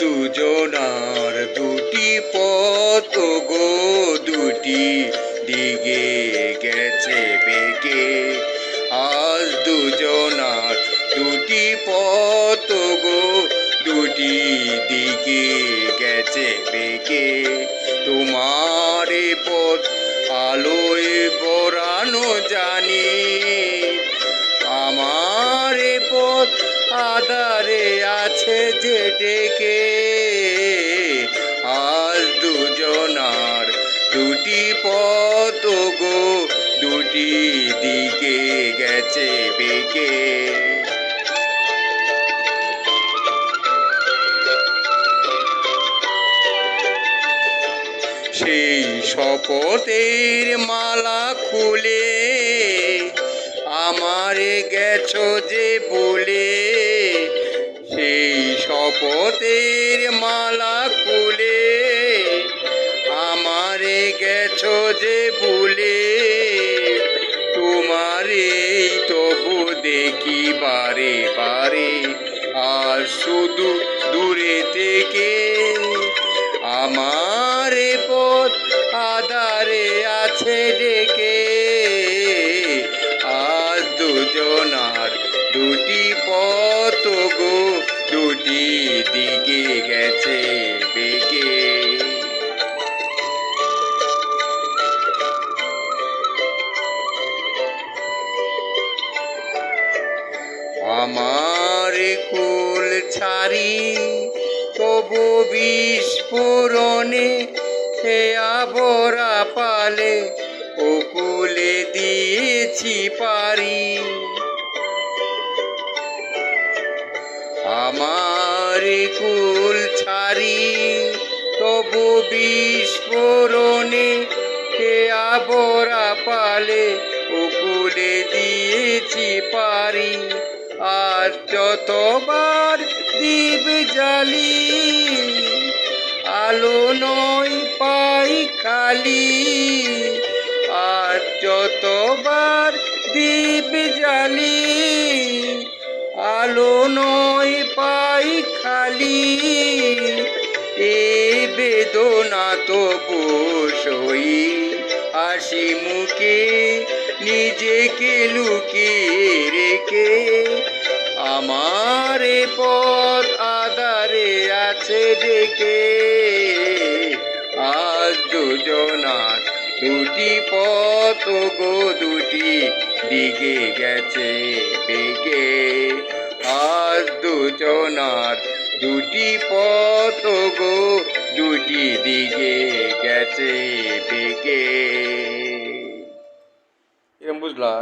দুজনার দুটি পথ গো, দুটি দিগে গেছে বেগে। আজ দুজনার দুটি পথ গো, দুটি দিকে গেছে বেগে। তোমার পথ আলোয় আদারে আছে যে ডেকে, আজ দুজনার দুটি পথ গো, দুটি দিকে গেছে বেগে সেই শপথের মালা খুলে, আমারে গেছো যে বলে শপথের মালা খুলে আমারে গেছো যে বলে তোমারে তবু দেখি বারে বারে, আর শুধু দূরে থেকে। আমার পথ আদারে আছে ডেকে, আজ দুজনার দুটি দিকে গেছে বেগে। আমার কুল ছাড়ি তবু বিস্ফোরণে খেয়া ভরা পালে ও দিয়েছি পারি। আমার কুল ছাড়ি, তবু বিস্ফোরণে খেয়া ভরা পালে, উকুলে দিয়েছি পারি। আর যতবার দ্বীপ জালি আলো নয় পাই খালি। আর যতবার দ্বীপ জালি আলো নয় পাই খালি। এ বেদনা তো সই। হাসি মুখে নিজেকে লুকিয়ে রেখে আমার পথ আদারে আছে ডেকে আজ দুজনার দুটি পথ গো দুটি দিকে গেছে বেগে। আজ দুটি পথ গো দুটি দিকে গেছে বেগে। এরম বুঝলা?